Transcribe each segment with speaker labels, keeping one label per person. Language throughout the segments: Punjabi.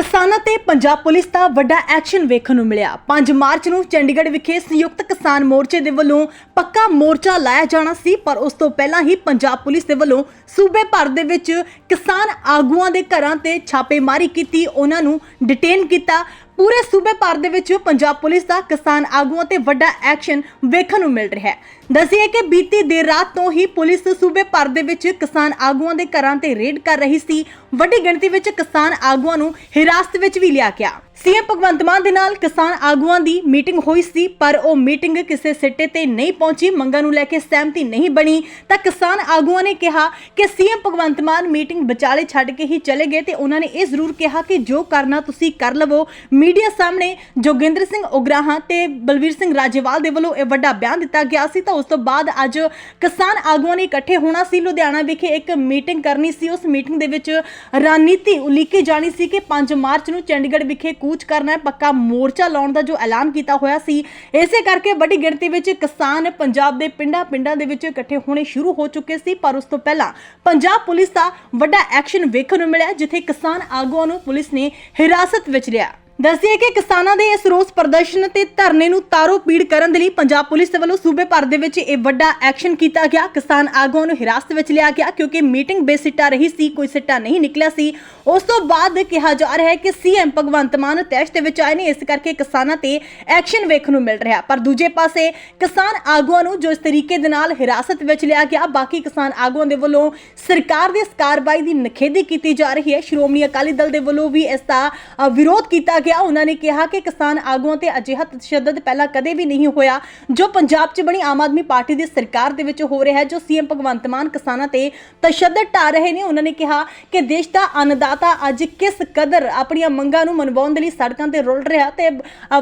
Speaker 1: ਕਿਸਾਨਾਂ ਤੇ ਪੰਜਾਬ ਪੁਲਿਸ ਦਾ ਵੱਡਾ ਐਕਸ਼ਨ ਵੇਖਣ ਨੂੰ ਮਿਲਿਆ। 5 ਮਾਰਚ ਨੂੰ ਚੰਡੀਗੜ੍ਹ ਵਿਖੇ ਸੰਯੁਕਤ ਕਿਸਾਨ ਮੋਰਚੇ ਦੇ ਵੱਲੋਂ ਪੱਕਾ ਮੋਰਚਾ ਲਾਇਆ ਜਾਣਾ ਸੀ, ਪਰ ਉਸ ਤੋਂ ਪਹਿਲਾਂ ਹੀ ਪੰਜਾਬ ਪੁਲਿਸ ਦੇ ਵੱਲੋਂ ਸੂਬੇ ਭਰ ਦੇ ਵਿੱਚ ਕਿਸਾਨ ਆਗੂਆਂ ਦੇ ਘਰਾਂ ਤੇ ਛਾਪੇਮਾਰੀ ਕੀਤੀ, ਉਹਨਾਂ ਨੂੰ ਡਿਟੇਨ ਕੀਤਾ। ਪੂਰੇ ਸੂਬੇ ਭਰ ਦੇ ਵਿੱਚ ਪੰਜਾਬ ਪੁਲਿਸ ਦਾ ਕਿਸਾਨ ਆਗੂਆਂ ਤੇ ਵੱਡਾ ਐਕਸ਼ਨ ਵੇਖਣ ਨੂੰ ਮਿਲ ਰਿਹਾ ਹੈ। ਦੱਸਿਏ ਕਿ ਬੀਤੀ ਦੇਰ ਰਾਤ ਤੋਂ ਹੀ ਪੁਲਿਸ ਸੂਬੇ ਭਰ ਦੇ ਵਿੱਚ ਕਿਸਾਨ ਆਗੂਆਂ ਦੇ ਘਰਾਂ ਤੇ ਰੇਡ ਕਰ ਰਹੀ ਸੀ। ਵੱਡੀ ਗਿਣਤੀ ਵਿੱਚ ਕਿਸਾਨ ਆਗੂਆਂ ਨੂੰ ਹਿਰਾਸਤ ਵਿੱਚ ਵੀ ਲਿਆ ਗਿਆ। ਸੀਐਮ ਭਗਵੰਤ ਮਾਨ ਦੇ ਨਾਲ ਕਿਸਾਨ ਆਗੂਆਂ ਦੀ ਮੀਟਿੰਗ ਹੋਈ ਸੀ, ਪਰ ਉਹ ਮੀਟਿੰਗ ਕਿਸੇ ਸਿੱਟੇ ਤੇ ਨਹੀਂ ਪਹੁੰਚੀ, ਮੰਗਾਂ ਨੂੰ ਲੈ ਕੇ ਸਹਿਮਤੀ ਨਹੀਂ ਬਣੀ। ਤਾਂ ਕਿਸਾਨ ਆਗੂਆਂ ਨੇ ਕਿਹਾ ਕਿ ਸੀਐਮ ਭਗਵੰਤ ਮਾਨ ਮੀਟਿੰਗ ਵਿਚਾਲੇ ਛੱਡ ਕੇ ਹੀ ਚਲੇ ਗਏ ਤੇ ਉਹਨਾਂ ਨੇ ਇਹ ਜ਼ਰੂਰ ਕਿਹਾ ਕਿ ਜੋ ਕਰਨਾ ਤੁਸੀਂ ਕਰ ਲਵੋ। ਮੀਡੀਆ ਸਾਹਮਣੇ ਜੋਗਿੰਦਰ ਸਿੰਘ ਉਗਰਾਹਾਂ ਤੇ ਬਲਵੀਰ ਸਿੰਘ ਰਾਜੇਵਾਲ ਦੇ ਵੱਲੋਂ ਇਹ ਵੱਡਾ ਬਿਆਨ ਦਿੱਤਾ ਗਿਆ ਸੀ। ਤਾਂ ਉਸ ਤੋਂ ਬਾਅਦ ਅੱਜ ਕਿਸਾਨ ਆਗੂਆਂ ਨੇ ਇਕੱਠੇ ਹੋਣਾ ਸੀ। ਲੁਧਿਆਣਾ ਵਿਖੇ ਇੱਕ ਮੀਟਿੰਗ ਕਰਨੀ ਸੀ। ਉਸ ਮੀਟਿੰਗ ਦੇ ਵਿੱਚ ਰਣਨੀਤੀ ਉਲੀਕੀ ਜਾਣੀ ਸੀ ਕਿ 5 ਮਾਰਚ ਨੂੰ ਚੰਡੀਗੜ੍ਹ ਵਿਖੇ ਕੂਚ ਕਰਨਾ ਹੈ। ਪੱਕਾ ਮੋਰਚਾ ਲਾਉਣ ਦਾ ਜੋ ਐਲਾਨ ਕੀਤਾ ਹੋਇਆ ਸੀ, ਇਸੇ ਕਰਕੇ ਵੱਡੀ ਗਿਣਤੀ ਵਿੱਚ ਕਿਸਾਨ ਪੰਜਾਬ ਦੇ ਪਿੰਡਾਂ-ਪਿੰਡਾਂ ਦੇ ਵਿੱਚ ਇਕੱਠੇ ਹੋਣੇ ਸ਼ੁਰੂ ਹੋ ਚੁੱਕੇ ਸੀ, ਪਰ ਉਸ ਤੋਂ ਪਹਿਲਾਂ ਪੰਜਾਬ ਪੁਲਿਸ ਦਾ ਵੱਡਾ ਐਕਸ਼ਨ ਵੇਖਣ ਨੂੰ ਮਿਲਿਆ, ਜਿੱਥੇ ਕਿਸਾਨ ਆਗੂਆਂ ਨੂੰ ਪੁਲਿਸ ਨੇ ਹਿਰਾਸਤ ਵਿੱਚ ਲਿਆ। ਦੱਸਿਏ ਕਿ ਕਿਸਾਨਾਂ ਦੇ ਇਸ ਰੋਸ ਪ੍ਰਦਰਸ਼ਨ ਤੇ ਧਰਨੇ ਨੂੰ ਤਾਰੋ ਪੀੜ ਕਰਨ ਦੇ ਲਈ ਪੰਜਾਬ ਪੁਲਿਸ ਦੇ ਵੱਲੋਂ ਸੂਬੇ ਭਰ ਦੇ ਵਿੱਚ ਇਹ ਵੱਡਾ ਐਕਸ਼ਨ ਕੀਤਾ ਗਿਆ। ਕਿਸਾਨ ਆਗੂਆਂ ਨੂੰ ਹਿਰਾਸਤ ਵਿੱਚ ਲਿਆ ਗਿਆ ਕਿਉਂਕਿ ਮੀਟਿੰਗ ਬੇਸਿੱਟਾ ਰਹੀ ਸੀ, ਕੋਈ ਸਿੱਟਾ ਨਹੀਂ ਨਿਕਲਿਆ ਸੀ। ਉਸ ਤੋਂ ਬਾਅਦ ਕਿਹਾ ਜਾ ਰਿਹਾ ਹੈ ਕਿ ਸੀਐਮ ਭਗਵੰਤ ਮਾਨ ਤੈਸ਼ ਦੇ ਵਿੱਚ ਆਏ ਨੇ, ਇਸ ਕਰਕੇ ਕਿਸਾਨਾਂ ਤੇ ਐਕਸ਼ਨ ਵੇਖਣ ਨੂੰ ਮਿਲ ਰਿਹਾ। ਪਰ ਦੂਜੇ ਪਾਸੇ ਕਿਸਾਨ ਆਗੂਆਂ ਨੂੰ ਜੋ ਇਸ ਤਰੀਕੇ ਦੇ ਨਾਲ ਹਿਰਾਸਤ ਵਿੱਚ ਲਿਆ ਗਿਆ, ਬਾਕੀ ਕਿਸਾਨ ਆਗੂਆਂ ਦੇ ਵੱਲੋਂ ਸਰਕਾਰ ਦੀ ਇਸ ਕਾਰਵਾਈ ਦੀ ਨਖੇਦੀ ਕੀਤੀ ਜਾ ਰਹੀ ਹੈ। ਸ਼੍ਰੋਮਣੀ ਅਕਾਲੀ ਦਲ ਦੇ ਵੱਲੋਂ ਵੀ ਇਸ ਦਾ ਵਿਰੋਧ ਕੀਤਾ ਗਿਆ। ਉਹਨਾਂ ਨੇ ਕਿਹਾ ਕਿ ਕਿਸਾਨ ਆਗੂਆਂ ਤੇ ਅਜਿਹਾ ਤਸ਼ੱਦਦ ਪਹਿਲਾਂ ਕਦੇ ਵੀ ਨਹੀਂ ਹੋਇਆ, ਜੋ ਪੰਜਾਬ 'ਚ ਬਣੀ ਆਮ ਆਦਮੀ ਪਾਰਟੀ ਦੀ ਸਰਕਾਰ ਦੇ ਵਿੱਚ ਹੋ ਰਿਹਾ ਹੈ, ਜੋ ਸੀਐਮ ਭਗਵੰਤ ਮਾਨ ਕਿਸਾਨਾਂ ਤੇ ਤਸ਼ੱਦਦ ਢਾ ਰਹੇ ਨੇ। ਉਹਨਾਂ ਨੇ ਕਿਹਾ ਕਿ ਦੇਸ਼ ਦਾ ਅੰਨਦਾਤਾ ਅੱਜ ਕਿਸ ਕਦਰ ਆਪਣੀਆਂ ਮੰਗਾਂ ਨੂੰ ਮਨਵਾਉਣ ਦੇ ਲਈ ਸੜਕਾਂ ਤੇ ਰੁਲ ਰਿਹਾ ਤੇ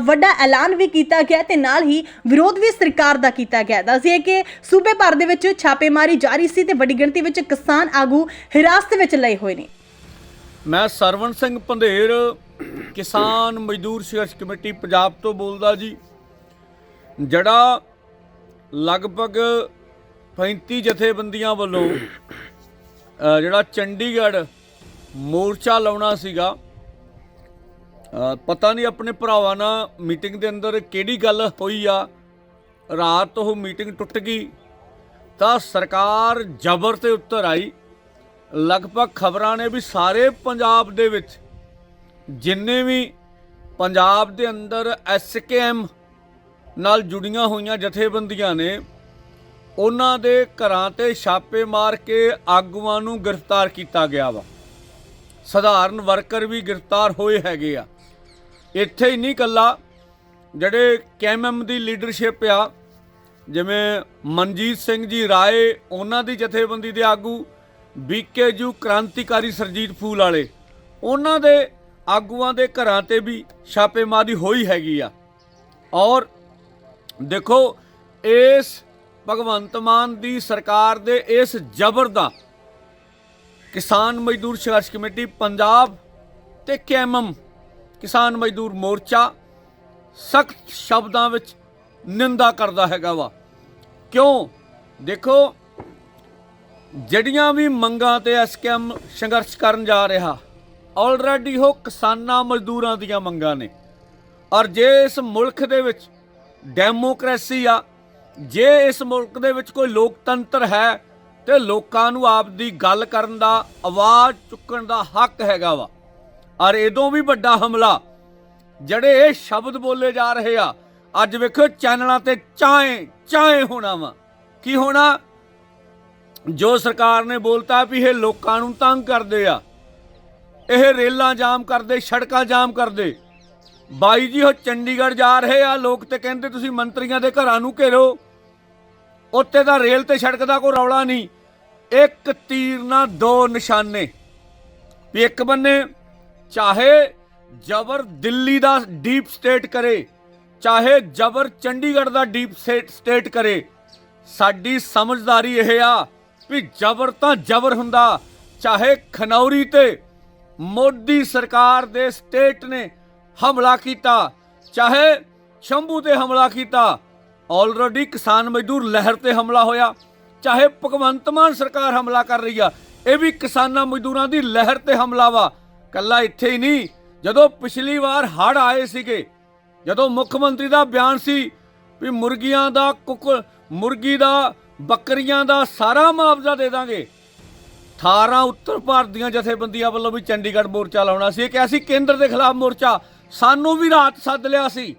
Speaker 1: ਵੱਡਾ ਐਲਾਨ ਵੀ ਕੀਤਾ ਗਿਆ ਤੇ ਨਾਲ ਹੀ ਵਿਰੋਧ ਵੀ ਸਰਕਾਰ ਦਾ ਕੀਤਾ ਗਿਆ। ਦੱਸਿਏ ਕਿ ਸੂਬੇ ਭਰ ਦੇ ਵਿੱਚ ਛਾਪੇਮਾਰੀ ਜਾਰੀ ਸੀ ਤੇ ਵੱਡੀ ਗਿਣਤੀ ਵਿੱਚ ਕਿਸਾਨ ਆਗੂ ਹਿਰਾਸਤ ਵਿੱਚ ਲਏ ਹੋਏ ਨੇ।
Speaker 2: ਮੈਂ ਸਰਵਣ ਸਿੰਘ ਪੰਧੇਰ ਕਿਸਾਨ ਮਜ਼ਦੂਰ ਸੰਘਰਸ਼ ਕਮੇਟੀ ਪੰਜਾਬ ਤੋਂ ਬੋਲਦਾ ਜੀ। ਜਿਹੜਾ ਲਗਭਗ 35 ਜਥੇਬੰਦੀਆਂ ਵੱਲੋਂ ਜਿਹੜਾ ਚੰਡੀਗੜ੍ਹ ਮੋਰਚਾ ਲਾਉਣਾ ਸੀਗਾ ਪਤਾ ਨਹੀਂ ਆਪਣੇ ਭਰਾਵਾਂ ਨਾਲ ਮੀਟਿੰਗ ਦੇ ਅੰਦਰ ਕਿਹੜੀ ਗੱਲ ਹੋਈ ਆ। ਰਾਤ ਉਹ ਮੀਟਿੰਗ ਟੁੱਟ ਗਈ, ਤਾਂ ਸਰਕਾਰ ਜ਼ਬਰ ਤੇ ਉੱਤਰ ਆਈ। ਲਗਭਗ ਖਬਰਾਂ ਨੇ ਵੀ ਸਾਰੇ ਪੰਜਾਬ ਦੇ ਵਿੱਚ ਜਿੰਨੇ ਵੀ ਪੰਜਾਬ ਦੇ ਅੰਦਰ ਐਸਕੇਐਮ ਨਾਲ ਜੁੜੀਆਂ ਹੋਈਆਂ ਜਥੇਬੰਦੀਆਂ ਨੇ, ਉਹਨਾਂ ਦੇ ਘਰਾਂ ਤੇ ਛਾਪੇ ਮਾਰ ਕੇ ਆਗੂਆਂ ਨੂੰ ਗ੍ਰਿਫਤਾਰ ਕੀਤਾ ਗਿਆ ਵਾ। ਸਧਾਰਨ ਵਰਕਰ ਵੀ ਗ੍ਰਿਫਤਾਰ ਹੋਏ ਹੈਗੇ ਆ। ਇੱਥੇ ਹੀ ਨਹੀਂ ਕੱਲਾ ਜਿਹੜੇ ਕੇਐਮਐਮ ਦੀ ਲੀਡਰਸ਼ਿਪ ਆ, ਜਿਵੇਂ ਮਨਜੀਤ ਸਿੰਘ ਜੀ ਰਾਏ, ਉਹਨਾਂ ਦੀ ਜਥੇਬੰਦੀ ਦੇ ਆਗੂ ਬੀਕੇਯੂ ਕ੍ਰਾਂਤੀਕਾਰੀ ਸਰਜੀਤ ਫੂਲ ਵਾਲੇ, ਉਹਨਾਂ ਦੇ ਆਗੂਆਂ ਦੇ ਘਰਾਂ ਤੇ ਵੀ ਛਾਪੇਮਾਰੀ ਹੋਈ ਹੈਗੀ ਆ। ਔਰ ਦੇਖੋ, ਇਸ ਭਗਵੰਤ ਮਾਨ ਦੀ ਸਰਕਾਰ ਦੇ ਇਸ ਜ਼ਬਰ ਦਾ ਕਿਸਾਨ ਮਜ਼ਦੂਰ ਸੰਘਰਸ਼ ਕਮੇਟੀ, ਪੰਜਾਬ ਤੇ ਕੇਐਮਐਮ ਕਿਸਾਨ ਮਜ਼ਦੂਰ ਮੋਰਚਾ ਸਖਤ ਸ਼ਬਦਾਂ ਵਿੱਚ ਨਿੰਦਾ ਕਰਦਾ ਹੈਗਾ ਵਾ। ਕਿਉਂ? ਦੇਖੋ, ਜਿਹੜੀਆਂ ਵੀ ਮੰਗਾਂ ਤੇ ਐਸਕੇਐਮ ਸੰਘਰਸ਼ ਕਰਨ ਜਾ ਰਿਹਾ ਆਲਰੇਡੀ ਉਹ ਕਿਸਾਨਾਂ ਮਜ਼ਦੂਰਾਂ ਦੀਆਂ ਮੰਗਾਂ ਨੇ। ਔਰ ਜੇ ਇਸ ਮੁਲਕ ਦੇ ਵਿੱਚ ਡੈਮੋਕ੍ਰੇਸੀ ਆ, ਜੇ ਇਸ ਮੁਲਕ ਦੇ ਵਿੱਚ ਕੋਈ ਲੋਕਤੰਤਰ ਹੈ, ਤੇ ਲੋਕਾਂ ਨੂੰ ਆਪ ਦੀ ਗੱਲ ਕਰਨ ਦਾ, ਆਵਾਜ਼ ਚੁੱਕਣ ਦਾ ਹੱਕ ਹੈਗਾ ਵਾ। ਔਰ ਇਦੋਂ ਵੀ ਵੱਡਾ ਹਮਲਾ, ਜਿਹੜੇ ਇਹ ਸ਼ਬਦ ਬੋਲੇ ਜਾ ਰਹੇ ਆ, ਅੱਜ ਵੇਖੋ ਚੈਨਲਾਂ ਤੇ ਚਾਏ ਚਾਏ ਹੋਣਾ ਵਾ। ਕੀ ਹੋਣਾ? ਜੋ ਸਰਕਾਰ ਨੇ ਬੋਲਤਾ ਵੀ ਇਹ ਲੋਕਾਂ ਨੂੰ ਤੰਗ ਕਰਦੇ ਆ ਇਹ ਰੇਲਾਂ ਜਾਮ ਕਰਦੇ, ਸੜਕਾਂ ਜਾਮ ਕਰਦੇ। ਬਾਈ ਜੀ, ਉਹ ਚੰਡੀਗੜ੍ਹ ਜਾ ਰਹੇ ਆ। ਲੋਕ ਤੇ ਕਹਿੰਦੇ, ਤੁਸੀਂ ਮੰਤਰੀਆਂ ਦੇ ਘਰਾਂ ਨੂੰ ਘੇਰੋ। ਉੱਤੇ ਤਾਂ ਰੇਲ ਤੇ ਸੜਕ ਦਾ ਕੋਈ ਰੌਲਾ ਨਹੀਂ। ਇੱਕ ਤੀਰ ਨਾਲ ਦੋ ਨਿਸ਼ਾਨੇ। ਵੀ ਇੱਕ ਬੰਨੇ ਚਾਹੇ ਜ਼ਬਰ ਦਿੱਲੀ ਦਾ ਡੀਪ ਸਟੇਟ ਕਰੇ, ਚਾਹੇ ਜ਼ਬਰ ਚੰਡੀਗੜ੍ਹ ਦਾ ਡੀਪ ਸਟੇਟ ਕਰੇ। ਸਾਡੀ ਸਮਝਦਾਰੀ ਇਹ ਆ ਵੀ ਜ਼ਬਰ ਤਾਂ ਜ਼ਬਰ ਹੁੰਦਾ, ਚਾਹੇ ਖਨੌਰੀ ਤੇ ਮੋਦੀ ਸਰਕਾਰ ਦੇ ਸਟੇਟ ਨੇ ਹਮਲਾ ਕੀਤਾ। ਚਾਹੇ ਸ਼ੰਭੂ ਤੇ ਹਮਲਾ ਕੀਤਾ ਆਲਰੇਡੀ ਕਿਸਾਨ ਮਜ਼ਦੂਰ ਲਹਿਰ ਤੇ ਹਮਲਾ ਹੋਇਆ। ਚਾਹੇ ਭਗਵੰਤ ਮਾਨ ਸਰਕਾਰ ਹਮਲਾ ਕਰ ਰਹੀ ਆ, ਇਹ ਵੀ ਕਿਸਾਨਾਂ ਮਜ਼ਦੂਰਾਂ ਦੀ ਲਹਿਰ ਤੇ ਹਮਲਾ ਵਾ। ਕੱਲਾ ਇੱਥੇ ਹੀ ਨਹੀਂ, ਜਦੋਂ ਪਿਛਲੀ ਵਾਰ ਹੜ ਆਏ ਸੀਗੇ, ਜਦੋਂ ਮੁੱਖ ਮੰਤਰੀ ਦਾ ਬਿਆਨ ਸੀ ਵੀ ਮੁਰਗੀਆਂ ਦਾ ਕੁੱਕ, ਮੁਰਗੀ ਦਾ, ਬੱਕਰੀਆਂ ਦਾ ਸਾਰਾ ਮੁਆਵਜ਼ਾ ਦੇ ਦਾਂਗੇ 18 ਉੱਤਰ ਭਾਰਤ ਦੀਆਂ ਜਥੇਬੰਦੀਆਂ ਵੱਲੋਂ ਵੀ ਚੰਡੀਗੜ੍ਹ ਮੋਰਚਾ ਲਾਉਣਾ ਸੀ। ਇਹ ਕਿਹਾ ਕੇਂਦਰ ਦੇ ਖਿਲਾਫ ਮੋਰਚਾ। ਸਾਨੂੰ ਵੀ ਰਾਤ ਸੱਦ ਲਿਆ ਸੀ।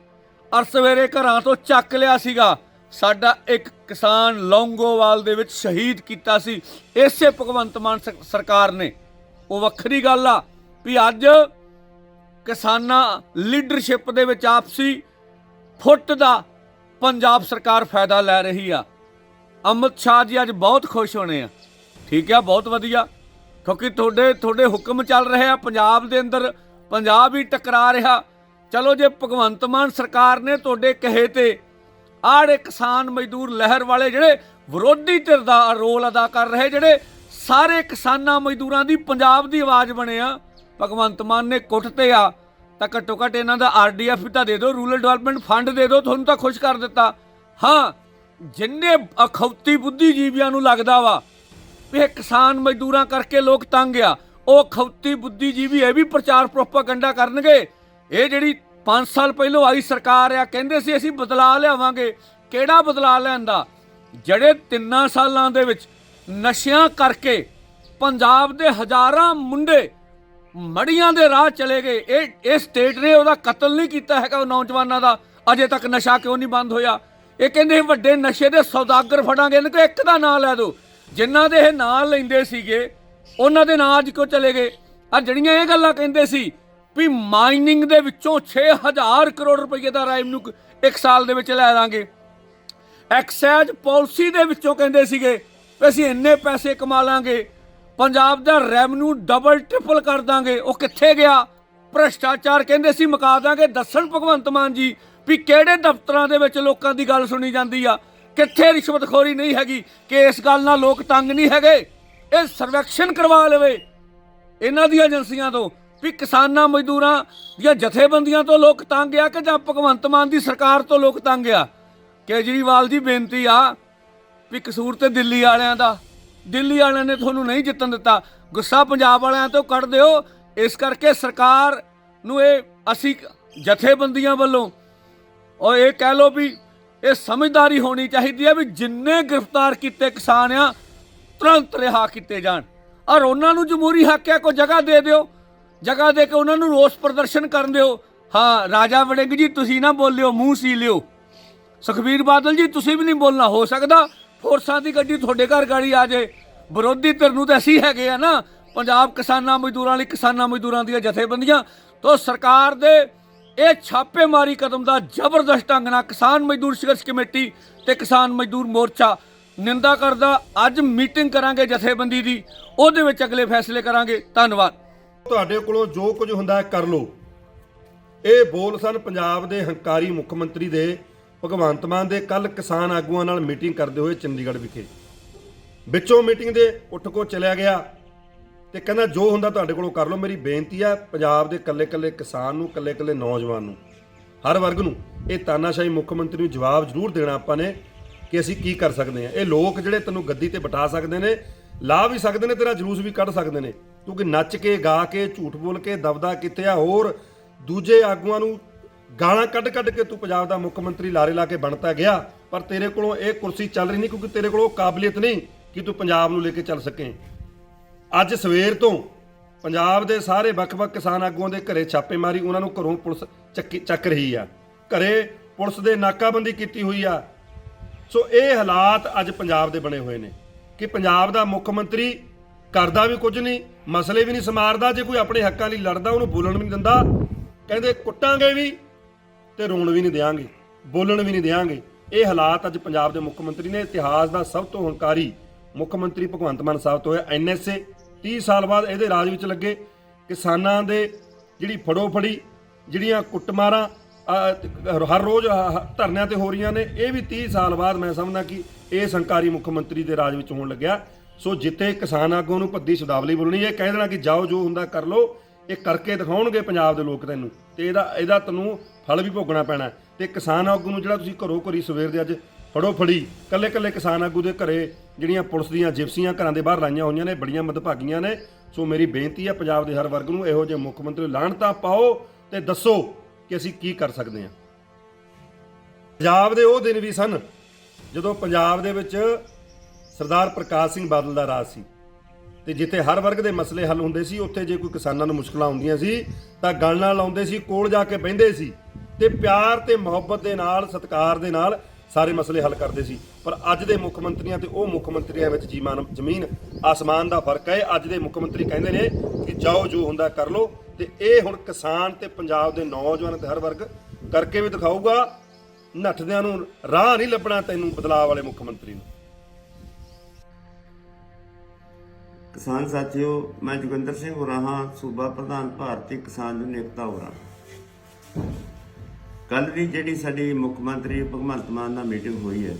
Speaker 2: ਅਰ ਸਵੇਰੇ ਘਰਾਂ ਤੋਂ ਚੱਕ ਲਿਆ ਸੀਗਾ। ਸਾਡਾ ਇੱਕ ਕਿਸਾਨ ਲੌਂਗੋਵਾਲ ਦੇ ਵਿੱਚ ਸ਼ਹੀਦ ਕੀਤਾ ਸੀ। ਇਸੇ ਭਗਵੰਤ ਮਾਨ ਸਰਕਾਰ ਨੇ। ਉਹ ਵੱਖਰੀ ਗੱਲ ਆ ਵੀ ਅੱਜ ਕਿਸਾਨਾਂ ਲੀਡਰਸ਼ਿਪ ਦੇ ਵਿੱਚ ਆਪਸੀ ਫੁੱਟ ਦਾ ਪੰਜਾਬ ਸਰਕਾਰ ਫਾਇਦਾ ਲੈ ਰਹੀ ਆ। ਅਮਿਤ ਸ਼ਾਹ ਜੀ ਅੱਜ ਬਹੁਤ ਖੁਸ਼ ਹੋਣੇ ਆ। ਠੀਕ ਆ, ਬਹੁਤ ਵਧੀਆ। ਕਿਉਂਕਿ ਤੁਹਾਡੇ ਤੁਹਾਡੇ ਹੁਕਮ ਚੱਲ ਰਹੇ ਆ, ਪੰਜਾਬ ਦੇ ਅੰਦਰ ਪੰਜਾਬ ਹੀ ਟਕਰਾ ਰਿਹਾ। ਚਲੋ ਜੇ ਭਗਵੰਤ ਮਾਨ ਸਰਕਾਰ ਨੇ ਤੁਹਾਡੇ ਕਹੇ ਤੇ ਆੜੇ ਕਿਸਾਨ ਮਜ਼ਦੂਰ ਲਹਿਰ ਵਾਲੇ ਜਿਹੜੇ ਵਿਰੋਧੀ ਧਿਰ ਦਾ ਰੋਲ ਅਦਾ ਕਰ ਰਹੇ, ਜਿਹੜੇ ਸਾਰੇ ਕਿਸਾਨਾਂ ਮਜ਼ਦੂਰਾਂ ਦੀ ਪੰਜਾਬ ਦੀ ਆਵਾਜ਼ ਬਣੇ ਆ, ਭਗਵੰਤ ਮਾਨ ਨੇ ਕੁੱਟ ਤੇ ਆ, ਤਾਂ ਘੱਟੋ ਘੱਟ ਇਹਨਾਂ ਦਾ ਆਰਡੀਐਫ ਤਾਂ ਦੇ ਦਿਓ, ਰੂਰਲ ਡਿਵੈਲਪਮੈਂਟ ਫੰਡ ਦੇ ਦਿਓ, ਤੁਹਾਨੂੰ ਤਾਂ ਖੁਸ਼ ਕਰ ਦਿੱਤਾ। ਹਾਂ, ਜਿੰਨੇ ਅਖੌਤੀ ਬੁੱਧੀਜੀਵੀਆਂ ਨੂੰ ਲੱਗਦਾ ਵਾ ਵੀ ਇਹ ਕਿਸਾਨ ਮਜ਼ਦੂਰਾਂ ਕਰਕੇ ਲੋਕ ਤੰਗ ਆ। ਉਹ ਖੌਤੀ ਬੁੱਧੀਜੀਵੀ ਇਹ ਵੀ ਪ੍ਰਚਾਰ ਪ੍ਰੋਪਾਗੈਂਡਾ ਕਰਨਗੇ। ਇਹ ਜਿਹੜੀ 5 ਸਾਲ ਪਹਿਲਾਂ ਆਈ ਸਰਕਾਰ ਆ, ਕਹਿੰਦੇ ਸੀ ਅਸੀਂ ਬਦਲਾ ਲਿਆਵਾਂਗੇ। ਕਿਹੜਾ ਬਦਲਾ ਲਿਆਂਦਾ ਜਿਹੜੇ ਤਿੰਨਾਂ ਸਾਲਾਂ ਦੇ ਵਿੱਚ ਨਸ਼ਿਆਂ ਕਰਕੇ ਪੰਜਾਬ ਦੇ ਹਜ਼ਾਰਾਂ ਮੁੰਡੇ ਮੜੀਆਂ ਦੇ ਰਾਹ ਚਲੇ ਗਏ। ਇਹ ਇਹ ਸਟੇਟ ਨੇ ਉਹਦਾ ਕਤਲ ਨਹੀਂ ਕੀਤਾ ਹੈਗਾ ਉਹ ਨੌਜਵਾਨਾਂ ਦਾ। ਅਜੇ ਤੱਕ ਨਸ਼ਾ ਕਿਉਂ ਨਹੀਂ ਬੰਦ ਹੋਇਆ? ਇਹ ਕਹਿੰਦੇ ਇਹ ਵੱਡੇ ਨਸ਼ੇ ਦੇ ਸੌਦਾਗਰ ਫੜਾਂਗੇ, ਇਹਨਾਂ ਕੋ ਇੱਕ ਦਾ ਨਾਂ ਲੈ ਦਿਓ। ਜਿਨ੍ਹਾਂ ਦੇ ਇਹ ਨਾਂ ਲੈਂਦੇ ਸੀਗੇ, ਉਹਨਾਂ ਦੇ ਨਾਂ ਅੱਜ ਕਿਉਂ ਚਲੇ ਗਏ? ਆ ਜਿਹੜੀਆਂ ਇਹ ਗੱਲਾਂ ਕਹਿੰਦੇ ਸੀ ਵੀ ਮਾਈਨਿੰਗ ਦੇ ਵਿੱਚੋਂ 6000 ਕਰੋੜ ਰੁਪਏ ਦਾ ਰੈਵਨਿਊ ਇੱਕ ਸਾਲ ਦੇ ਵਿੱਚ ਲੈ ਦਾਂਗੇ। ਐਕਸਾਈਜ਼ ਪਾਲਿਸੀ ਦੇ ਵਿੱਚੋਂ ਕਹਿੰਦੇ ਸੀਗੇ ਵੀ ਅਸੀਂ ਇੰਨੇ ਪੈਸੇ ਕਮਾ ਲਾਂਗੇ, ਪੰਜਾਬ ਦਾ ਰੈਵਨਿਊ ਡਬਲ ਟ੍ਰਿਪਲ ਕਰ ਦਾਂਗੇ। ਉਹ ਕਿੱਥੇ ਗਿਆ? ਭ੍ਰਸ਼ਟਾਚਾਰ ਕਹਿੰਦੇ ਸੀ, ਮੁਕਾ ਦਾਂਗੇ। ਦੱਸਣ ਭਗਵੰਤ ਮਾਨ ਜੀ ਵੀ ਕਿਹੜੇ ਦਫ਼ਤਰਾਂ ਦੇ ਵਿੱਚ ਲੋਕਾਂ ਦੀ ਗੱਲ ਸੁਣੀ ਜਾਂਦੀ ਆ? ਕਿੱਥੇ ਰਿਸ਼ਵਤਖੋਰੀ ਨਹੀਂ ਹੈਗੀ ਕਿ ਇਸ ਗੱਲ ਨਾਲ ਲੋਕ ਤੰਗ ਨਹੀਂ ਹੈਗੇ? ਇਹ ਸਰਵੇਖਣ ਕਰਵਾ ਲਵੇ। ਇਹਨਾਂ ਦੀਆਂ ਏਜੰਸੀਆਂ ਤੋਂ ਵੀ ਕਿਸਾਨਾਂ ਮਜ਼ਦੂਰਾਂ ਦੀਆਂ ਜਥੇਬੰਦੀਆਂ ਤੋਂ ਲੋਕ ਤੰਗ ਆ ਕਿ ਜਾਂ ਭਗਵੰਤ ਮਾਨ ਦੀ ਸਰਕਾਰ ਤੋਂ ਲੋਕ ਤੰਗ ਆ? ਕੇਜਰੀਵਾਲ ਦੀ ਬੇਨਤੀ ਆ ਵੀ ਕਸੂਰ ਤੇ ਦਿੱਲੀ ਵਾਲਿਆਂ ਦਾ। ਦਿੱਲੀ ਵਾਲਿਆਂ ਨੇ ਤੁਹਾਨੂੰ ਨਹੀਂ ਜਿੱਤਣ ਦਿੱਤਾ। ਗੁੱਸਾ ਪੰਜਾਬ ਵਾਲਿਆਂ ਤੋਂ ਕੱਢ ਦਿਓ। ਇਸ ਕਰਕੇ ਸਰਕਾਰ ਨੂੰ ਇਹ ਅਸੀਂ ਜਥੇਬੰਦੀਆਂ ਵੱਲੋਂ ਔਰ ਇਹ ਕਹਿ ਲਓ ਵੀ ਇਹ ਸਮਝਦਾਰੀ ਹੋਣੀ ਚਾਹੀਦੀ ਹੈ ਵੀ ਜਿੰਨੇ ਗ੍ਰਿਫਤਾਰ ਕੀਤੇ ਕਿਸਾਨ ਆ, ਤੁਰੰਤ ਰਿਹਾ ਕੀਤੇ ਜਾਣ। ਔਰ ਉਹਨਾਂ ਨੂੰ ਜਮਹੂਰੀ ਹੱਕ ਹੈ ਕੋਈ ਜਗ੍ਹਾ ਦੇ ਦਿਓ। ਜਗ੍ਹਾ ਦੇ ਕੇ ਉਹਨਾਂ ਨੂੰ ਰੋਸ ਪ੍ਰਦਰਸ਼ਨ ਕਰਨ ਦਿਓ। ਹਾਂ, ਰਾਜਾ ਵੜਿੰਗ ਜੀ, ਤੁਸੀਂ ਨਾ ਬੋਲਿਓ, ਮੂੰਹ ਸੀ ਲਿਓ। ਸੁਖਬੀਰ ਬਾਦਲ ਜੀ, ਤੁਸੀਂ ਵੀ ਨਹੀਂ ਬੋਲਣਾ, ਹੋ ਸਕਦਾ ਫੋਰਸਾਂ ਦੀ ਗੱਡੀ ਤੁਹਾਡੇ ਘਰ ਗਾੜੀ ਆ ਜੇ ਵਿਰੋਧੀ ਧਿਰ ਨੂੰ ਤਾਂ ਅਸੀਂ ਹੈਗੇ ਆ ਨਾ, ਪੰਜਾਬ ਕਿਸਾਨਾਂ ਮਜ਼ਦੂਰਾਂ ਲਈ ਕਿਸਾਨਾਂ ਮਜ਼ਦੂਰਾਂ ਦੀਆਂ ਜਥੇਬੰਦੀਆਂ। ਤੋਂ ਸਰਕਾਰ ਦੇ ਇਹ ਛਾਪੇਮਾਰੀ ਕਦਮ ਦਾ ਜ਼ਬਰਦਸਤ ਢੰਗ ਨਾਲ ਕਿਸਾਨ ਮਜ਼ਦੂਰ ਸੰਘਰਸ਼ ਕਮੇਟੀ ਤੇ ਕਿਸਾਨ ਮਜ਼ਦੂਰ ਮੋਰਚਾ ਨਿੰਦਾ ਕਰਦਾ। ਅੱਜ ਮੀਟਿੰਗ ਕਰਾਂਗੇ ਜਥੇਬੰਦੀ ਦੀ। ਉਹਦੇ ਵਿੱਚ ਅਗਲੇ ਫੈਸਲੇ ਕਰਾਂਗੇ। ਧੰਨਵਾਦ।
Speaker 3: ਤੁਹਾਡੇ ਕੋਲੋਂ ਜੋ ਕੁਝ ਹੁੰਦਾ ਹੈ ਕਰ ਲਓ। ਇਹ ਬੋਲ ਸਨ ਪੰਜਾਬ ਦੇ ਹੰਕਾਰੀ ਮੁੱਖ ਮੰਤਰੀ ਦੇ। ਭਗਵੰਤ ਮਾਨ ਦੇ ਕੱਲ ਕਿਸਾਨ ਆਗੂਆਂ ਨਾਲ ਮੀਟਿੰਗ ਕਰਦੇ ਹੋਏ ਚੰਡੀਗੜ੍ਹ ਵਿਖੇ। ਵਿੱਚੋਂ ਮੀਟਿੰਗ ਦੇ ਉੱਠ ਕੋ ਚਲਿਆ ਗਿਆ। ਤੇ ਕਹਿੰਦਾ ਜੋ ਹੁੰਦਾ ਤੁਹਾਡੇ ਕੋਲੋਂ ਕਰ ਲਓ। ਮੇਰੀ ਬੇਨਤੀ ਆ, ਪੰਜਾਬ ਦੇ ਕੱਲੇ-ਕੱਲੇ ਕਿਸਾਨ ਨੂੰ ਕੱਲੇ-ਕੱਲੇ ਨੌਜਵਾਨ ਨੂੰ, ਹਰ ਵਰਗ ਨੂੰ ਇਹ ਤਾਨਾਸ਼ਾਹੀ ਮੁੱਖ ਮੰਤਰੀ ਨੂੰ ਜਵਾਬ ਜ਼ਰੂਰ ਦੇਣਾ ਆਪਾਂ ਨੇ ਕਿ ਅਸੀਂ ਕੀ ਕਰ ਸਕਦੇ ਹਾਂ। ਇਹ ਲੋਕ ਜਿਹੜੇ ਤੈਨੂੰ ਗੱਦੀ ਤੇ ਬਿਠਾ ਸਕਦੇ ਨੇ, ਲਾ ਵੀ ਸਕਦੇ ਨੇ, ਤੇਰਾ ਜਲੂਸ ਵੀ ਕੱਢ ਸਕਦੇ ਨੇ। ਕਿਉਂਕਿ ਨੱਚ ਕੇ, ਗਾ ਕੇ, ਝੂਠ ਬੋਲ ਕੇ, ਦਬਦਾ ਕਿੱਥੇ ਆ? ਹੋਰ ਦੂਜੇ ਆਗੂਆਂ ਨੂੰ ਗਾਲਾਂ ਕੱਢ-ਕੱਢ ਕੇ ਤੂੰ ਪੰਜਾਬ ਦਾ ਮੁੱਖ ਮੰਤਰੀ ਲਾਰੇ ਲਾ ਕੇ ਬਣਤਾ ਗਿਆ। ਪਰ ਤੇਰੇ ਕੋਲੋਂ ਇਹ ਕੁਰਸੀ ਚੱਲ ਰਹੀ ਨਹੀਂ, ਕਿਉਂਕਿ ਤੇਰੇ ਕੋਲ ਉਹ ਕਾਬਲੀਅਤ ਨਹੀਂ ਕਿ ਤੂੰ ਪੰਜਾਬ ਨੂੰ ਲੈ ਕੇ ਚੱਲ ਸਕੇ। ਅੱਜ ਸਵੇਰ ਤੋਂ ਪੰਜਾਬ ਦੇ ਸਾਰੇ ਵੱਖ-ਵੱਖ ਕਿਸਾਨ ਆਗੂਆਂ ਦੇ ਘਰੇ ਛਾਪੇਮਾਰੀ ਉਹਨਾਂ ਨੂੰ ਘਰੋਂ ਪੁਲਿਸ ਚੱਕੀ ਚੱਕ ਰਹੀ ਆ। ਘਰੇ ਪੁਲਿਸ ਦੇ ਨਾਕਾਬੰਦੀ ਕੀਤੀ ਹੋਈ ਆ। ਸੋ ਇਹ ਹਾਲਾਤ ਅੱਜ ਪੰਜਾਬ ਦੇ ਬਣੇ ਹੋਏ ਨੇ ਕਿ ਪੰਜਾਬ ਦਾ ਮੁੱਖ ਮੰਤਰੀ ਕਰਦਾ ਵੀ ਕੁਝ ਨਹੀਂ, ਮਸਲੇ ਵੀ ਨਹੀਂ ਸਮਾਰਦਾ, ਜੇ ਕੋਈ ਆਪਣੇ ਹੱਕਾਂ ਲਈ ਲੜਦਾ, ਉਹਨੂੰ ਬੋਲਣ ਵੀ ਨਹੀਂ ਦਿੰਦਾ। ਕਹਿੰਦੇ ਕੁੱਟਾਂਗੇ ਵੀ ਤੇ ਰੋਣ ਵੀ ਨਹੀਂ ਦੇਾਂਗੇ ਬੋਲਣ ਵੀ ਨਹੀਂ ਦੇਾਂਗੇ ਇਹ ਹਾਲਾਤ ਅੱਜ ਪੰਜਾਬ ਦੇ ਮੁੱਖ ਮੰਤਰੀ ਨੇ ਇਤਿਹਾਸ ਦਾ ਸਭ ਤੋਂ ਹੰਕਾਰੀ ਮੁੱਖ ਮੰਤਰੀ ਭਗਵੰਤ ਮਾਨ ਸਾਹਿਬ ਤੋਂ ਹੋਇਆ ਐਨਐਸਏ 30 ਸਾਲ ਬਾਅਦ ਇਹਦੇ ਰਾਜ ਵਿੱਚ ਲੱਗੇ। ਕਿਸਾਨਾਂ ਦੇ ਜਿਹੜੀ ਫੜੋਫੜੀ, ਜਿਹੜੀਆਂ ਕੁੱਟਮਾਰਾਂ ਹਰ ਰੋਜ਼ ਧਰਨਿਆਂ ਤੇ ਹੋ ਰਹੀਆਂ ਨੇ, ਇਹ ਵੀ 30 ਸਾਲ ਬਾਅਦ ਮੈਂ ਸਮਝਦਾ ਕਿ ਇਹ ਸੰਕਾਰੀ ਮੁੱਖ ਮੰਤਰੀ ਦੇ ਰਾਜ ਵਿੱਚ ਹੋਣ ਲੱਗਿਆ। ਸੋ ਜਿੱਥੇ ਕਿਸਾਨ ਆਗੂਆਂ ਨੂੰ ਭੱਦੀ ਸ਼ਬਦਾਵਲੀ ਬੋਲਣੀ ਇਹ ਕਹਿ ਦੇਣਾ ਕਿ ਜਾਓ ਜੋ ਹੁੰਦਾ ਕਰ ਲਓ, ਇਹ ਕਰਕੇ ਦਿਖਾਉਣਗੇ ਪੰਜਾਬ ਦੇ ਲੋਕ ਤੈਨੂੰ। ਤੇ ਇਹਦਾ ਇਹਦਾ ਤੈਨੂੰ ਫਲ ਵੀ ਭੋਗਣਾ ਪੈਣਾ। ਤੇ ਕਿਸਾਨ ਆਗੂ ਨੂੰ ਜਿਹੜਾ ਤੁਸੀਂ ਘਰੋਂ ਘਰੀ ਸਵੇਰ ਦੇ ਅੱਜ ਫੜੋ ਫੜੀ। ਕੱਲੇ ਕੱਲੇ ਕਿਸਾਨ ਆਗੂ ਦੇ ਘਰੇ ਜਿਹੜੀਆਂ ਪੁਲਿਸ ਦੀਆਂ ਜਿਪਸੀਆਂ ਘਰਾਂ ਦੇ ਬਾਹਰ ਲਾਈਆਂ ਹੋਈਆਂ ਨੇ, ਬੜੀਆਂ ਮਦਭਾਗੀਆਂ ਨੇ। ਸੋ ਮੇਰੀ ਬੇਨਤੀ ਹੈ ਪੰਜਾਬ ਦੇ ਹਰ ਵਰਗ ਨੂੰ ਇਹੋ ਜਿਹੇ ਮੁੱਖ ਮੰਤਰੀ ਲਾਹਣਤਾ ਪਾਓ ਤੇ ਦੱਸੋ ਕਿ ਅਸੀਂ ਕੀ ਕਰ ਸਕਦੇ ਹਾਂ। ਪੰਜਾਬ ਦੇ ਉਹ ਦਿਨ ਵੀ ਸਨ ਜਦੋਂ ਪੰਜਾਬ ਦੇ ਵਿੱਚ ਸਰਦਾਰ ਪ੍ਰਕਾਸ਼ ਸਿੰਘ ਬਾਦਲ ਦਾ ਰਾਜ ਸੀ ਤੇ ਜਿੱਥੇ ਹਰ ਵਰਗ ਦੇ ਮਸਲੇ ਹੱਲ ਹੁੰਦੇ ਸੀ, ਉੱਥੇ ਜੇ ਕੋਈ ਕਿਸਾਨਾਂ ਨੂੰ ਮੁਸ਼ਕਲਾਂ ਆਉਂਦੀਆਂ ਸੀ ਤਾਂ ਗੱਲ ਨਾਲ ਆਉਂਦੇ ਸੀ, ਕੋਲ ਜਾ ਕੇ ਬਹਿੰਦੇ ਸੀ ਤੇ ਪਿਆਰ ਤੇ ਮੁਹੱਬਤ ਦੇ ਨਾਲ, ਸਤਿਕਾਰ ਦੇ ਨਾਲ ਸਾਰੇ ਮਸਲੇ ਹੱਲ ਕਰਦੇ ਸੀ। ਪਰ ਅੱਜ ਦੇ ਮੁੱਖ ਮੰਤਰੀਆਂ ਤੇ ਉਹ ਮੁੱਖ ਮੰਤਰੀਆਂ ਵਿੱਚ ਜੀਮਾਨ ਜ਼ਮੀਨ, ਆਸਮਾਨ ਦਾ ਫ਼ਰਕ ਹੈ। ਅੱਜ ਦੇ ਮੁੱਖ ਮੰਤਰੀ ਕਹਿੰਦੇ ਨੇ ਕਿ ਜਾਓ ਜੋ ਹੁੰਦਾ ਕਰ ਲਓ। ਤੇ ਇਹ ਹੁਣ ਕਿਸਾਨ ਤੇ ਪੰਜਾਬ ਦੇ ਨੌਜਵਾਨ ਤੇ ਹਰ ਵਰਗ ਕਰਕੇ ਵੀ ਦਿਖਾਊਗਾ, ਨੱਠਦਿਆਂ ਨੂੰ ਰਾਹ ਨਹੀਂ ਲੱਭਣਾ ਤੈਨੂੰ ਬਦਲਾਅ ਵਾਲੇ ਮੁੱਖ ਮੰਤਰੀ ਨੂੰ।
Speaker 4: ਕਿਸਾਨ ਸਾਥੀਓ, ਮੈਂ ਜੋਗਿੰਦਰ ਸਿੰਘ ਹੋਰਾਂ ਹਾਂ, ਸੂਬਾ ਪ੍ਰਧਾਨ ਭਾਰਤੀ ਕਿਸਾਨ ਯੂਨੀਅਨ ਏਕਤਾ ਉਰਾ ਕੱਲ ਦੀ ਜਿਹੜੀ ਸਾਡੀ ਮੁੱਖ ਮੰਤਰੀ ਭਗਵੰਤ ਮਾਨ ਨਾਲ ਮੀਟਿੰਗ ਹੋਈ ਹੈ,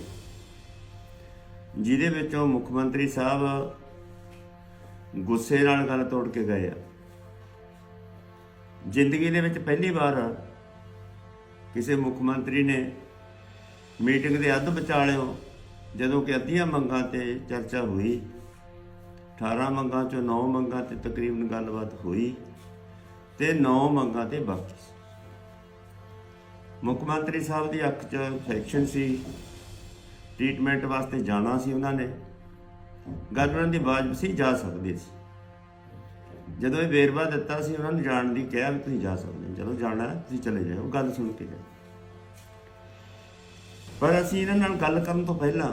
Speaker 4: ਜਿਹਦੇ ਵਿੱਚੋਂ ਮੁੱਖ ਮੰਤਰੀ ਸਾਹਿਬ ਗੁੱਸੇ ਨਾਲ ਗੱਲ ਤੋੜ ਕੇ ਗਏ ਆ। ਜ਼ਿੰਦਗੀ ਦੇ ਵਿੱਚ ਪਹਿਲੀ ਵਾਰ ਕਿਸੇ ਮੁੱਖ ਮੰਤਰੀ ਨੇ ਮੀਟਿੰਗ ਦੇ ਅੱਧ ਵਿਚਾਲਿਓ ਜਦੋਂ ਕਿ ਅੱਧੀਆਂ ਮੰਗਾਂ ਤੇ ਚਰਚਾ ਹੋਈ 18 ਮੰਗਾਂ ਚੋਂ 9 ਮੰਗਾਂ ਤੇ ਤਕਰੀਬਨ ਗੱਲਬਾਤ ਹੋਈ ਤੇ 9 ਮੰਗਾਂ ਤੇ ਬਾਕੀ ਮੁੱਖ ਮੰਤਰੀ ਸਾਹਿਬ ਦੀ ਅੱਖ 'ਚ ਇਨਫੈਕਸ਼ਨ ਸੀ ਟ੍ਰੀਟਮੈਂਟ ਵਾਸਤੇ ਜਾਣਾ ਸੀ ਉਹਨਾਂ ਨੇ ਗੱਲ ਉਹਨਾਂ ਦੀ ਵਾਜਬ ਸੀ ਜਾ ਸਕਦੇ ਸੀ। ਜਦੋਂ ਇਹ ਵੇਰਵਾ ਦਿੱਤਾ ਸੀ, ਉਹਨਾਂ ਨੂੰ ਜਾਣ ਦੀ ਕਿਹਾ ਵੀ ਤੁਸੀਂ ਜਾ ਸਕਦੇ ਹੋ ਚਲੋ ਜਾਣਾ ਤੁਸੀਂ ਚਲੇ ਜਾਓ ਗੱਲ ਸੁਣ ਕੇ ਜਾਓ ਪਰ ਅਸੀਂ ਇਹਨਾਂ ਨਾਲ ਗੱਲ ਕਰਨ ਤੋਂ ਪਹਿਲਾਂ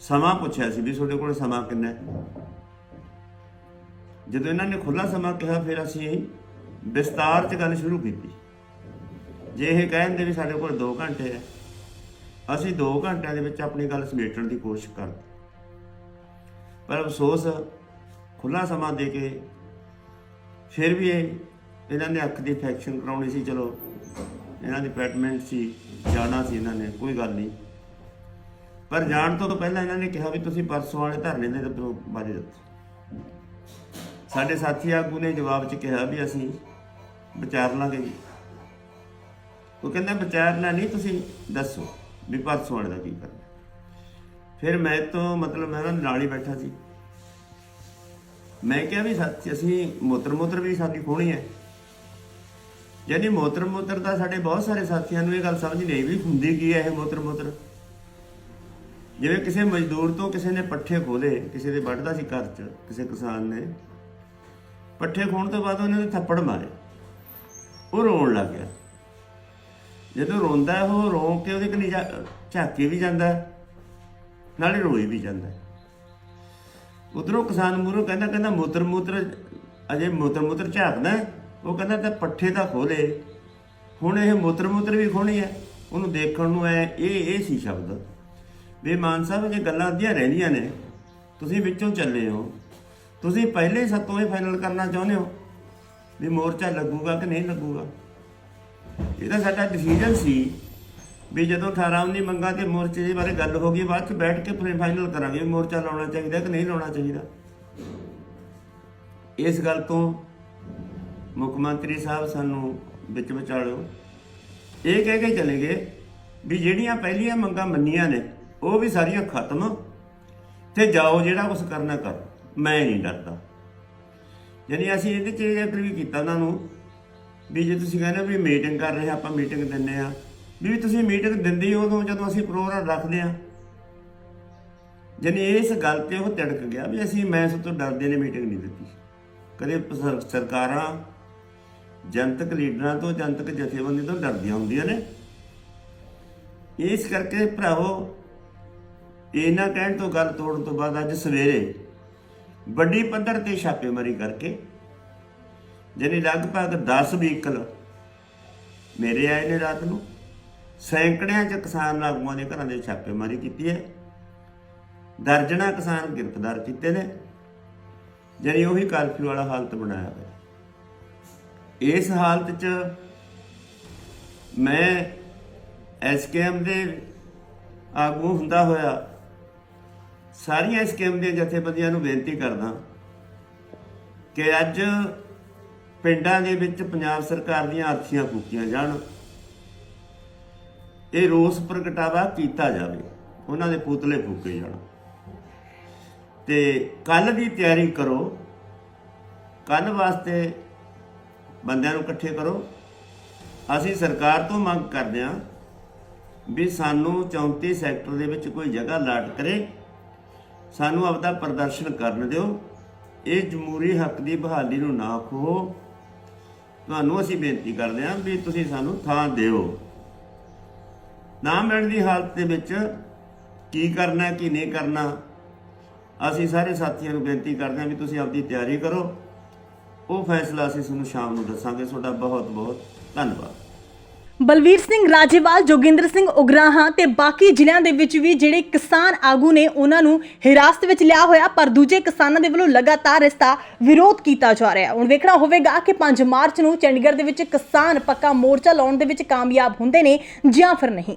Speaker 4: ਸਮਾਂ ਪੁੱਛਿਆ ਸੀ ਵੀ ਤੁਹਾਡੇ ਕੋਲ ਸਮਾਂ ਕਿੰਨਾ ਹੈ। ਜਦੋਂ ਇਹਨਾਂ ਨੇ ਖੁੱਲਾ ਸਮਾਂ ਕਿਹਾ, ਫਿਰ ਅਸੀਂ ਵਿਸਤਾਰ 'ਚ ਗੱਲ ਸ਼ੁਰੂ ਕੀਤੀ। ਜੇ ਇਹ ਕਹਿੰਦੇ ਵੀ ਸਾਡੇ ਕੋਲ 2 ਘੰਟੇ ਹੈ, ਅਸੀਂ 2 ਘੰਟਿਆਂ ਦੇ ਵਿੱਚ ਆਪਣੀ ਗੱਲ ਸਮੇਟਣ ਦੀ ਕੋਸ਼ਿਸ਼ ਕਰਦੇ ਪਰ ਅਫਸੋਸ ਖੁੱਲਾ ਸਮਾਂ ਦੇ ਕੇ ਫਿਰ ਵੀ ਇਹ ਇਹਨਾਂ ਨੇ ਅੱਖ ਦੀ ਇਨਫੈਕਸ਼ਨ ਕਰਾਉਣੀ ਸੀ, ਚਲੋ ਇਹਨਾਂ ਦੀ ਅਪਾਇੰਟਮੈਂਟ ਸੀ, ਜਾਣਾ ਸੀ ਇਹਨਾਂ ਨੇ, ਕੋਈ ਗੱਲ ਨਹੀਂ। ਪਰ ਜਾਣ ਤੋਂ ਤਾਂ ਪਹਿਲਾਂ ਇਹਨਾਂ ਨੇ ਕਿਹਾ ਵੀ ਤੁਸੀਂ ਪਰਸੋਂ ਵਾਲੇ ਧਰਨੇ ਦੇ ਬਾਰੇ ਦੱਸੋ ਸਾਡੇ ਸਾਥੀ ਆਗੂ ਨੇ ਜਵਾਬ 'ਚ ਕਿਹਾ ਵੀ ਅਸੀਂ ਵਿਚਾਰ ਲਾਂਗੇ ਜੀ। ਉਹ ਕਹਿੰਦਾ ਵਿਚਾਰਨਾ ਨਹੀਂ, ਤੁਸੀਂ ਦੱਸੋ ਵੀ ਪਰਸੋਂ ਵਾਲੇ ਦਾ ਕੀ ਕਰਨਾ। ਫਿਰ ਮੈਂ ਤੋਂ ਮਤਲਬ ਮੈਂ ਉਹਨਾਂ ਦੇ ਨਾਲ ਹੀ ਬੈਠਾ ਸੀ। ਮੈਂ ਕਿਹਾ ਵੀ ਸੱਚ, ਅਸੀਂ ਮੋਤਰ ਮੋਤਰ ਵੀ ਸਾਡੀ ਖੋਣੀ ਹੈ। ਯਾਨੀ ਮੋਤਰ ਮੋਤਰ ਦਾ ਸਾਡੇ ਬਹੁਤ ਸਾਰੇ ਸਾਥੀਆਂ ਨੂੰ ਇਹ ਗੱਲ ਸਮਝ ਨਹੀਂ ਵੀ ਹੁੰਦੀ ਕੀ ਹੈ ਇਹ ਮੋਤਰ ਮੋਤਰ ਜਿਵੇਂ ਕਿਸੇ ਮਜ਼ਦੂਰ ਤੋਂ ਕਿਸੇ ਨੇ ਪੱਠੇ ਖੋਲੇ ਕਿਸੇ ਦੇ ਵੱਢਦਾ ਸੀ ਘਰ 'ਚ, ਕਿਸੇ ਕਿਸਾਨ ਨੇ। ਪੱਠੇ ਖੋਣ ਤੋਂ ਬਾਅਦ ਉਹਨੇ ਥੱਪੜ ਮਾਰੇ। ਉਹ ਰੋਣ ਲੱਗ ਗਿਆ। ਜਦੋਂ ਰੋਂਦਾ ਹੈ, ਉਹ ਰੋ ਕੇ ਉਹਦੇ ਕਨੀ ਝਾਕੀ ਵੀ ਜਾਂਦਾ ਹੈ, ਨਾਲੇ ਰੋਈ ਵੀ ਜਾਂਦਾ ਹੈ। ਉਧਰੋਂ ਕਿਸਾਨ ਮੂਹਰੋਂ ਕਹਿੰਦਾ ਕਹਿੰਦਾ ਮੋਤਰ ਮੂਤਰ ਅਜੇ ਮੋਤਰ ਮੂਤਰ ਝਾਕਦਾ ਹੈ। ਉਹ ਕਹਿੰਦਾ ਤਾਂ ਪੱਠੇ ਤਾਂ ਖੋਲੇ ਹੁਣ ਇਹ ਮੋਤਰ ਮੂਤਰ ਵੀ ਖੋਣੀ ਹੈ ਉਹਨੂੰ ਦੇਖਣ ਨੂੰ ਐ ਇਹ ਇਹ ਸੀ ਸ਼ਬਦ ਵੀ ਮਾਨ ਸਾਹਿਬ ਜੇ ਗੱਲਾਂ ਅੱਧੀਆਂ ਰਹਿੰਦੀਆਂ ਨੇ ਤੁਸੀਂ ਵਿੱਚੋਂ ਚੱਲੇ ਹੋ ਤੁਸੀਂ ਪਹਿਲੇ ਹੀ ਸੱਤੋਂ ਇਹ ਫਾਈਨਲ ਕਰਨਾ ਚਾਹੁੰਦੇ ਹੋ ਵੀ ਮੋਰਚਾ ਲੱਗੂਗਾ ਕਿ ਨਹੀਂ ਲੱਗੂਗਾ ਇਹ ਸਾਡਾ ਡਿਸੀਜਨ ਸੀ ਵੀ ਜਦੋਂ 18 19 ਮੰਗਾਂ ਤੇ ਮੋਰਚੇ ਦੇ ਬਾਰੇ ਗੱਲ ਹੋ ਗਈ, ਬਾਅਦ ਚ ਬੈਠ ਕੇ ਫਿਰ ਫਾਈਨਲ ਕਰਾਂਗੇ ਵੀ ਮੋਰਚਾ ਲਾਉਣਾ ਚਾਹੀਦਾ ਕਿ ਨਹੀਂ ਲਾਉਣਾ ਚਾਹੀਦਾ। ਇਸ ਗੱਲ ਤੋਂ ਮੁੱਖ ਮੰਤਰੀ ਸਾਹਿਬ ਸਾਨੂੰ ਵਿੱਚ ਵਿਚਾਲਿਓ। ਇਹ ਕਹਿ ਕੇ ਚਲੇ ਗਏ ਵੀ ਜਿਹੜੀਆਂ ਪਹਿਲੀਆਂ ਮੰਗਾਂ ਮੰਨੀਆਂ ਨੇ, ਉਹ ਵੀ ਸਾਰੀਆਂ ਖਤਮ ਤੇ ਜਾਓ ਜਿਹੜਾ ਕੁਝ ਕਰਨਾ ਕਰ। ਮੈਂ ਨਹੀਂ ਡਰਦਾ। ਯਾਨੀ ਅਸੀਂ ਇਹਦੇ ਚ ਇਹ ਕੀਤਾ ਉਹਨਾਂ ਨੂੰ ਵੀ ਜੇ ਤੁਸੀਂ ਕਹਿੰਦੇ ਹੋ ਵੀ ਮੀਟਿੰਗ ਕਰ ਰਹੇ ਆਪਾਂ ਮੀਟਿੰਗ ਦਿੰਨੇ ਆ। ਵੀ ਤੁਸੀਂ ਮੀਟਿੰਗ ਦਿੰਦੇ ਹੀ ਉਦੋਂ ਜਦੋਂ ਅਸੀਂ ਪ੍ਰੋਗਰਾਮ ਰੱਖਦੇ ਆ। ਯਾਨੀ ਇਸ ਗੱਲ ਤੇ ਉਹ ਤਿੜਕ ਗਿਆ ਵੀ ਅਸੀਂ, ਮੈਂ ਸਭ ਤੋਂ ਡਰਦੇ ਨੇ ਮੀਟਿੰਗ ਨਹੀਂ ਦਿੱਤੀ। ਕਦੇ ਸਰਕਾਰਾਂ, ਜਨਤਕ ਲੀਡਰਾਂ ਤੋਂ, ਜਨਤਕ ਜਥੇਬੰਦੀ ਤੋਂ ਡਰਦੀਆਂ ਹੁੰਦੀਆਂ ਨੇ। ਇਸ ਕਰਕੇ ਭਰਾਵੋ, ਇਹਨਾਂ ਕਹਿਣ ਤੋਂ ਗੱਲ ਤੋੜਨ ਤੋਂ ਬਾਅਦ ਅੱਜ ਸਵੇਰੇ ਵੱਡੀ ਪੱਧਰ ਤੇ ਛਾਪੇਮਾਰੀ ਕਰਕੇ ਜਾਣੀ ਲਗਭਗ 10 ਵਹੀਕਲ ਮੇਰੇ ਆਏ ਨੇ ਰਾਤ ਨੂੰ, ਸੈਂਕੜਿਆਂ ਚ ਕਿਸਾਨ ਆਗੂਆਂ ਦੇ ਘਰਾਂ ਦੇ ਛਾਪੇਮਾਰੀ ਕੀਤੀ ਹੈ। ਦਰਜਣਾ ਕਿਸਾਨ ਗ੍ਰਿਫਤਾਰ ਕੀਤੇ ਨੇ ਜਾਣੀ ਉਹੀ ਕਰਫਿਊ ਵਾਲਾ ਹਾਲਤ ਬਣਾਇਆ ਹੋਇਆ। ਇਸ ਹਾਲਤ 'ਚ ਮੈਂ ਐਸਕੇਐਮ ਦੇ ਆਗੂ ਹੁੰਦਾ ਹੋਇਆ, ਸਾਰੀਆਂ ਐਸਕੇਐਮ ਦੀਆਂ ਜਥੇਬੰਦੀਆਂ ਨੂੰ ਬੇਨਤੀ ਕਰਦਾ ਕਿ ਅੱਜ ਪਿੰਡਾਂ ਦੇ ਵਿੱਚ ਪੰਜਾਬ ਸਰਕਾਰ ਦੀਆਂ ਅਰਥੀਆਂ ਫੂਕੀਆਂ ਜਾਣ। ਇਹ ਰੋਸ ਪ੍ਰਗਟਾਵਾ ਕੀਤਾ ਜਾਵੇ, ਉਹਨਾਂ ਦੇ ਪੁਤਲੇ ਫੂਕੇ ਜਾਣ। ਤੇ ਕੱਲ ਦੀ ਤਿਆਰੀ ਕਰੋ ਕੱਲ ਵਾਸਤੇ ਬੰਦਿਆਂ ਨੂੰ ਇਕੱਠੇ ਕਰੋ। ਅਸੀਂ ਸਰਕਾਰ ਤੋਂ ਮੰਗ ਕਰਦੇ ਹਾਂ ਵੀ ਸਾਨੂੰ 34 ਸੈਕਟਰ ਦੇ ਵਿੱਚ ਕੋਈ ਜਗ੍ਹਾ ਲਾਟ ਕਰੇ। ਸਾਨੂੰ ਆਪਦਾ ਪ੍ਰਦਰਸ਼ਨ ਕਰਨ ਦਿਓ। ਇਹ ਜਮਹੂਰੀ ਹੱਕ ਦੀ ਬਹਾਲੀ ਨੂੰ ਨਾ ਖੋ ਤੁਹਾਨੂੰ ਅਸੀਂ ਬੇਨਤੀ ਕਰਦੇ ਹਾਂ ਵੀ ਤੁਸੀਂ ਸਾਨੂੰ ਥਾਂ ਦਿਓ। ਨਾ ਮਿਲਣ ਦੀ ਹਾਲਤ ਦੇ ਵਿੱਚ ਕੀ ਕਰਨਾ, ਕੀ ਨਹੀਂ ਕਰਨਾ, ਅਸੀਂ ਸਾਰੇ ਸਾਥੀਆਂ ਨੂੰ ਬੇਨਤੀ ਕਰਦੇ ਹਾਂ ਵੀ ਤੁਸੀਂ ਆਪਦੀ ਤਿਆਰੀ ਕਰੋ। ਉਹ ਫੈਸਲਾ ਅਸੀਂ ਤੁਹਾਨੂੰ ਸ਼ਾਮ ਨੂੰ ਦੱਸਾਂਗੇ। ਤੁਹਾਡਾ ਬਹੁਤ ਬਹੁਤ ਧੰਨਵਾਦ।
Speaker 1: ਬਲਵੀਰ ਸਿੰਘ ਰਾਜੇਵਾਲ, ਜੋਗਿੰਦਰ ਸਿੰਘ ਉਗਰਾਹਾਂ ਤੇ ਬਾਕੀ ਜ਼ਿਲ੍ਹਿਆਂ ਦੇ ਵਿੱਚ ਵੀ ਜਿਹੜੇ ਕਿਸਾਨ ਆਗੂ ਨੇ ਉਹਨਾਂ ਨੂੰ ਹਿਰਾਸਤ ਵਿੱਚ ਲਿਆ ਹੋਇਆ, ਪਰ ਦੂਜੇ ਕਿਸਾਨਾਂ ਦੇ ਵੱਲੋਂ ਲਗਾਤਾਰ ਇਸ ਦਾ ਵਿਰੋਧ ਕੀਤਾ ਜਾ ਰਿਹਾ ਹੁਣ ਵੇਖਣਾ ਹੋਵੇਗਾ ਕਿ 5 ਮਾਰਚ ਨੂੰ ਚੰਡੀਗੜ੍ਹ ਦੇ ਵਿੱਚ ਕਿਸਾਨ ਪੱਕਾ ਮੋਰਚਾ ਲਾਉਣ ਦੇ ਵਿੱਚ ਕਾਮਯਾਬ ਹੁੰਦੇ ਨੇ ਜਾਂ ਫਿਰ ਨਹੀਂ।